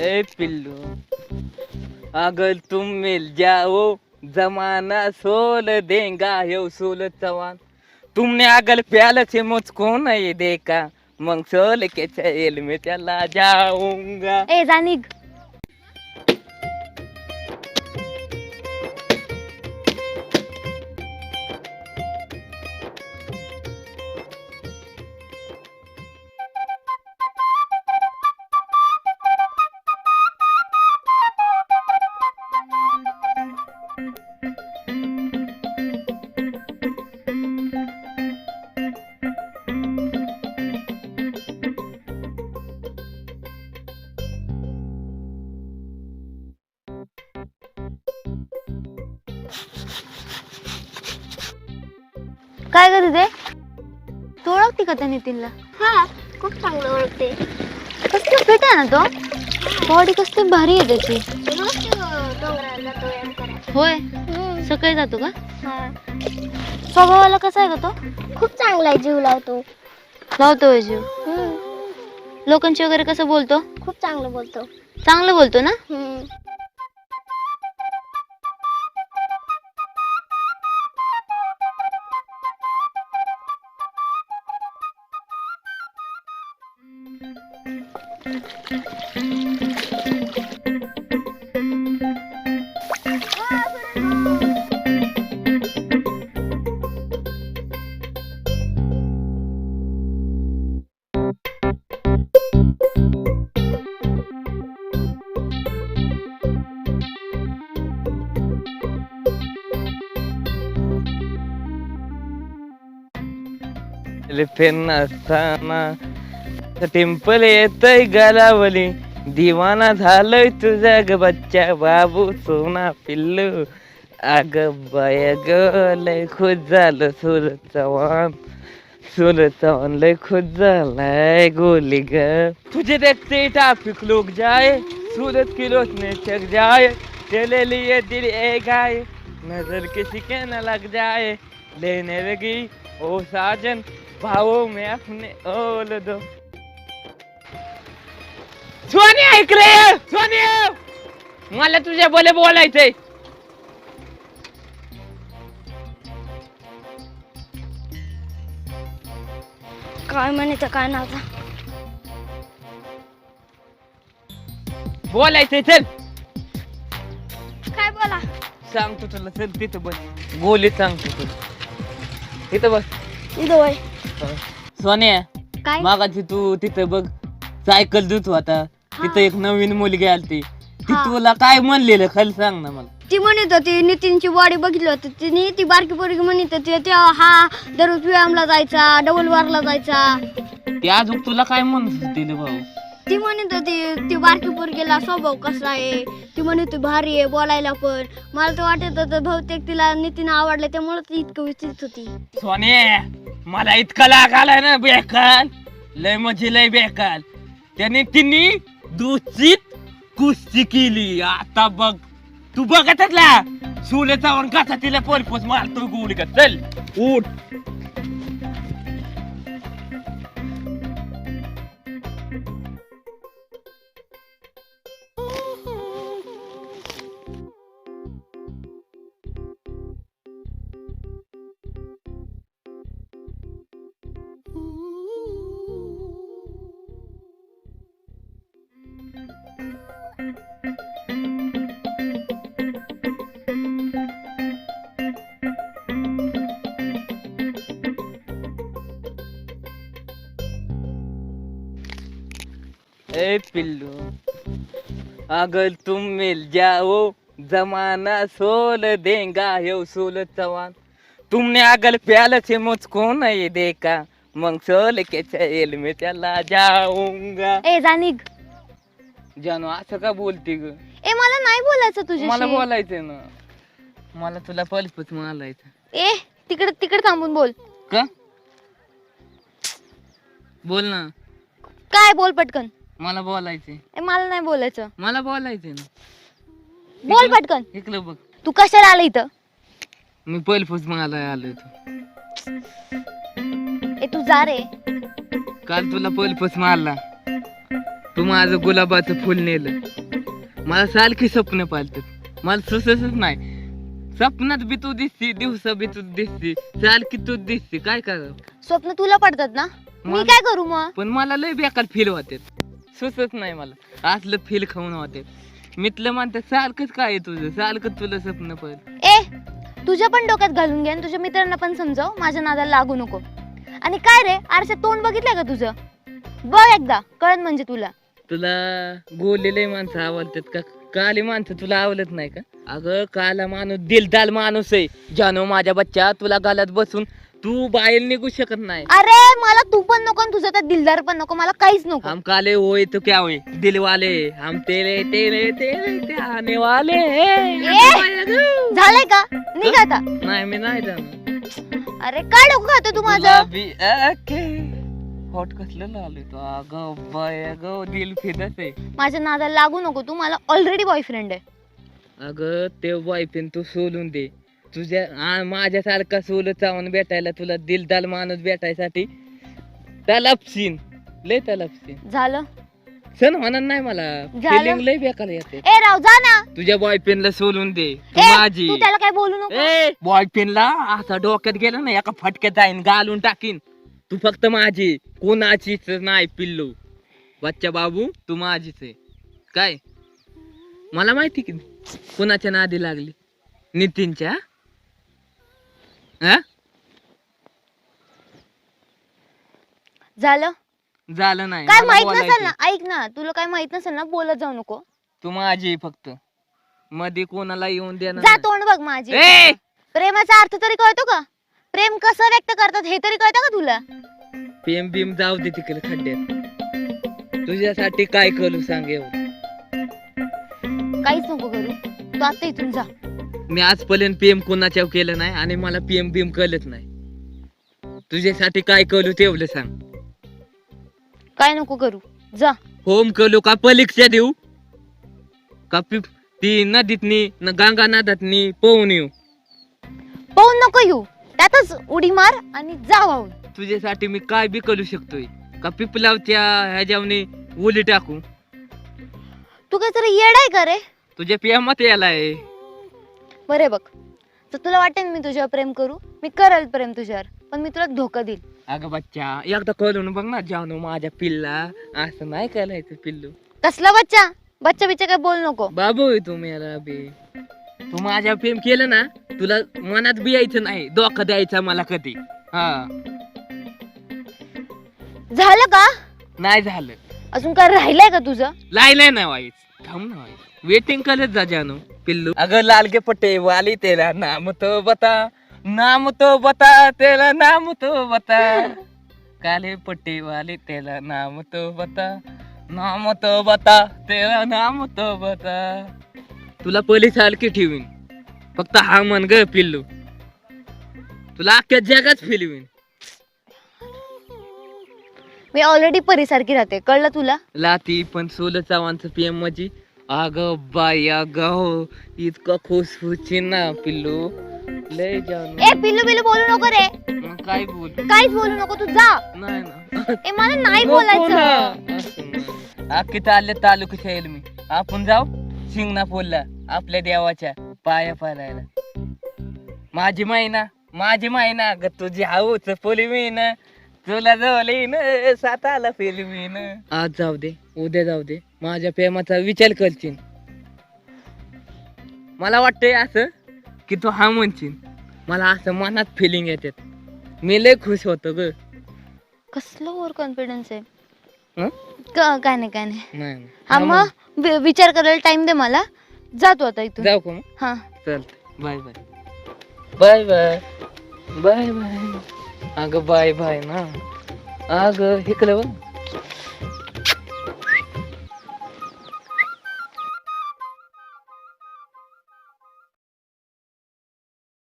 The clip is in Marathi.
ए पिल्लू अगर तुम मिल जाओ जमाना सोल देगा यो सोल चवान तुमने अगल प्याल से मुझको नहीं देखा मग सोल के चेल में चला जाऊंगा. ए जानिग तू ओळखते का त्या नितीनला हा खूप चांगलं ओळखते. कसलं फिट आहे ना तो? बॉडी कसली भारी आहे त्याची. रोज डोंगराला जातो व्यायाम करायला होय. सकाळी जातो का? हा. स्वभावाला कसा आहे का तो? खूप चांगला आहे जीव लावतो. लावतो जीव. हम्म. लोकांशी वगैरे कसं बोलतो? खूप चांगलं बोलतो. चांगलं बोलतो ना? हम्म. साना टेम्पल येतय गलावली दिवाना झालोय तुझा ग बच्चा बाबू सोना पिल्लू. अग बाय ग लय खुश झालं सूरज चव्हाण. सूरज चव्हाण लय खुश झालाय गोली ग. तुझे देखते ट्राफिक लोग जाय सूरज की रोशनी चक जाय. तेरे लिए दिल ए गाय नजर किसी के न लग जाए लेने लगी ओ साजन भावो में अपने ओल दो सोनिया इकडे ये! सोनिया मला तुझ्या बोले बोलायचंय. काय म्हणायचं काय नव्हता बोलायचंय चल. काय बोला? सांगतो तुला चल तिथं बस गोली सांगतो तुला. इथं बस. इथं वय. सोनिया काय? मागाची तू तिथं बघ. सायकल धुत होता. तिथं एक नवीन मुलगी आलती. ती हा. तुला काय म्हणलेलं खाली सांग ना मला. ती म्हणत होती नितीनची बॉडी बघितली होती. तिने ती बारकी पोरगी म्हणत होती ते हा दररोज व्यायामला जायचा डबल वारला जायचा. ती अजून तुला काय म्हणत होती रे भाऊ ती म्हणत होती ती बारकी पोरगीला स्वभाव कसा आहे? ती म्हणत होती भारी आहे बोलायला पण. मला तर वाटत होतं बहुतेक तिला नितीन आवडलं त्यामुळे ती इतकं विचित होती. सोने मला इतका लाग आलाय ना बेकाल लय म्हणजे लय बेकाल त्याने तिने दूषित कुस्ती केली. आता बघ. तू बघतला सुले चावून कसा तिला पोलपोस मारतो गोळी का चल उठ. ए पिल्लू अगर तुम मिल जाओ जमाना सोल देगा यो सोल चवान तुमने अगल प्याल से मुझको नहीं देखा मग सोल के चैल में चला जाऊंगा. ए जानिग जानू असं का बोलती ग? ए मला नाही बोलायचं मला तुझ्याशी बोलायचंय ना. मला तुला पलपच मारायचं ए तिकडे तिकडे थांबून बोल. का? बोल ना. काय बोल पटकन. मला बोलायचंय. ए मला नाही बोलायचं. मला बोलायचंय ना. बोल पटकन. इकडं बघ. तू कशाला आला इथं? मी पलपूस मला आलो ए तू जा रे. काल तुला पलपूस मारला. तू माझं गुलाबाचं फुल नेलं. मला सारखी स्वप्न पालतात. मला सुसच नाही. स्वप्नात बी तू दिसती दिवसा बी तू दिसती. सारखी तू दिसती. काय करावं? स्वप्न तुला पडतात ना? मी? काय करू मग? पण मला लय बेकार फील होते सुचत नाही मला. असलं फील खाऊन होते. मितलं म्हणतात सारखंच काय आहे तुझं? सारखं तुला स्वप्न पण ए तुझ्या पण डोक्यात घालून घे आणि तुझ्या मित्रांना पण समजाव. माझ्या नादाला लागू नको. आणि काय रे? आरशात तोंड बघितलंय का तुझं? बघ एकदा कळण म्हणजे तुला. तुला गोलेले माणसं आवडतात का? काली माणसं तुला आवडत नाही का? अगं काला माणूस दिलदाल माणूस आहे. जानो माझ्या बच्चा तुला गालात बसून तू बाहेर निघू शकत नाही. अरे मला तू पण नको आणि तुझं तर दिलदार पण नको मला काहीच नको. हम काले होय तो क्या होय? दिल वाले हम तेरे तेरे तेरे ते आने वाले झालंय का? निघ आता. नाही मी नाही जाणार. अरे काय डोकं खातो तू माझं? गुलाबी हॉट कसलं लावले तो अगं बाय अगं दिल फिरत आहे. माझ्या नादाला लागू नको तू मला ऑलरेडी बॉयफ्रेंड आहे. अगं ते वाईफीन तू सोलून दे. तुझ्या आ- माझ्यासारखा सोल चावून भेटायला तुला दिलदाल माणूस भेटायसाठी तलपशीन लय तलपशीन झालं. सण होणार नाही मला. झालं? फिलिंग लय बेकार येते. ए राव जा ना. तुझ्या बॉयफ्रेंडला सोलून दे. तू ए, माझी. तू त्याला काय बोलू नको. ए बॉयफ्रेंडला असा डोक्यात गेला ना एका फटक्यात जाईन घालून टाकीन. तू फक्त माझी. कोणाचीच नाही पिल्लू. बच्चा बाबू तू माझीच आहे. काय? मला माहिती की कोणाच्या नादी लागली? नितीनच्या? झालं? झालं नाही काय मला माहीत बोलायचं. नसेल ना ऐक ना तुला काय माहीत नसेल ना बोलत जाऊ नको. तू माझी आहे फक्त. मध्ये कोणाला येऊन देणार जा नाही. तोंड बघ माझी. ए! प्रेमाचा अर्थ तरी कळतो का? प्रेम कसं व्यक्त करतात हे तरी कळतं का तुला? पेम बिम जाऊ दे तिकडे खड्ड्यात. तुझ्यासाठी काय करू सांग एवढं. काहीच नको करू. तू आता इथून जा. मी आजपर्यंत पीएम कोणाच्या केलं नाही आणि मला पीएम बीम कळत नाही. तुझ्यासाठी काय करू तेवढं सांग. काय नको करू. जा. होम करू का परीक्षा देऊ? का पि- ती नदीतनी न गंगा नदातनी पोहून येऊ? पाहून नको येऊ. त्यातच उडी मार आणि जा वाहून तुझ्यासाठी मी काय बी करू शकतोय? का पिपलावच्या ह्याच्यावनी उली टाकू? तू काय तरी येडाय का रे? तुझ्या पियामात यालाय बरे बघ. तर तुला वाटेल मी तुझ्यावर प्रेम करू? मी करेल प्रेम तुझ्यावर पण मी तुला धोका देईल. अगं बच्चा एकदा कळून बघ ना जानो माझ्या पिल्ला असं नाही करायचं पिल्लू. कसला बच्चा? बच्चा बिच्चा काय बोल नको. बाबू आहे तू मेरा बी तू माझ्या प्रेम केलं ना तुला मनात बी यायचं नाही धोका द्यायचा मला कधी. हा. झालं का? नाही झालं. अजून काय राहिलंय का तुझं? लायलंय ना वाईस. थांब ना वाईस. वेटिंग करत जा जानू. पिल्लू. अगं लालगे पट्टे वाली तेरा नाम तो बता नाम तो बता तेरा नाम तो बता. काले पट्टे वाले तेरा नाम तो बता नाम तो बता तेरा नाम तो बता. तुला पहिली सारखी ठेवीन. फक्त हा मन ग पिल्लू. तुला अख्ख्या जगात फिरवीन. मी ऑलरेडी परीसारखी राहते. कळलं तुला? लाती पण सोलं चव्हाणचं पीएम माझी अग बाई अग हो. इतकं खुशखुशी ना पिल्लू. लय जाऊन ए पिल्लू बिल्लू बोलू नको रे. मग काय बोल? काहीच बोलू नको तू जा. नाही ना. ए मला नाही बोलायचं. अख्खे तारले तालुक्यात येईल मी. आपण जाऊ. शिंगणापूरला आपल्या देवाच्या पाया पडायला. माझी मायना माझी मायना ग तुझी हाऊच पोली ना. तुला जवळ साताला फिरवीन. आज जाऊ दे. उद्या जाऊ दे. माझ्या प्रेमाचा विचार करशील. मला वाटतंय असं की तू हा म्हणशील. मला असं मनात फिलिंग येतात मी लय खुश होतो ग. कसलं ओव्हर कॉन्फिडन्स आहे? हं? क- काय नाही काय नाही. नाही नाही. हा मग वि- विचार करायला टाइम दे मला. जातो आता इथून. जाऊ का मग? हा. चालतं bye bye. Bye bye. Bye bye. अगं बाय बाय ना. अगं इकडं बघ.